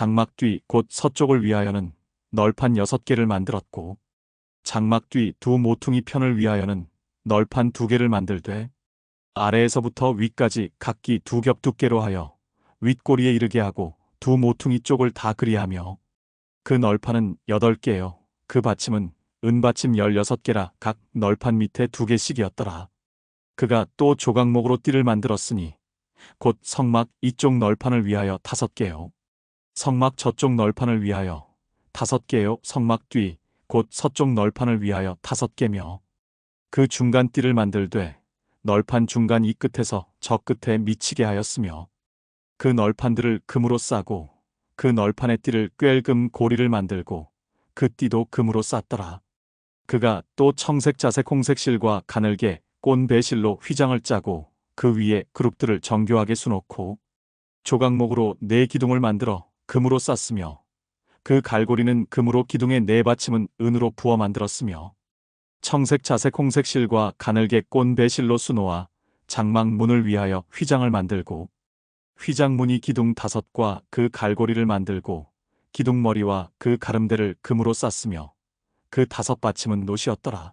장막 뒤 곧 서쪽을 위하여는 널판 여섯 개를 만들었고 장막 뒤 두 모퉁이 편을 위하여는 널판 두 개를 만들되 아래에서부터 위까지 각기 두 겹 두께로 하여 윗꼬리에 이르게 하고 두 모퉁이 쪽을 다 그리하며 그 널판은 여덟 개요 그 받침은 은받침 열여섯 개라 각 널판 밑에 두 개씩이었더라. 그가 또 조각목으로 띠를 만들었으니 곧 성막 이쪽 널판을 위하여 다섯 개요. 성막 저쪽 널판을 위하여 다섯 개요. 성막 뒤 곧 서쪽 널판을 위하여 다섯 개며 그 중간 띠를 만들되 널판 중간 이 끝에서 저 끝에 미치게 하였으며 그 널판들을 금으로 싸고 그 널판의 띠를 꿰금 고리를 만들고 그 띠도 금으로 쌌더라. 그가 또 청색 자색 홍색 실과 가늘게 꼰 배실로 휘장을 짜고 그 위에 그룹들을 정교하게 수놓고 조각목으로 네 기둥을 만들어 금으로 쌌으며 그 갈고리는 금으로 기둥의 네 받침은 은으로 부어 만들었으며 청색 자색 홍색 실과 가늘게 꼰 배실로 수놓아 장막 문을 위하여 휘장을 만들고 휘장문이 기둥 다섯과 그 갈고리를 만들고 기둥머리와 그 가름대를 금으로 쌌으며 그 다섯 받침은 노시였더라.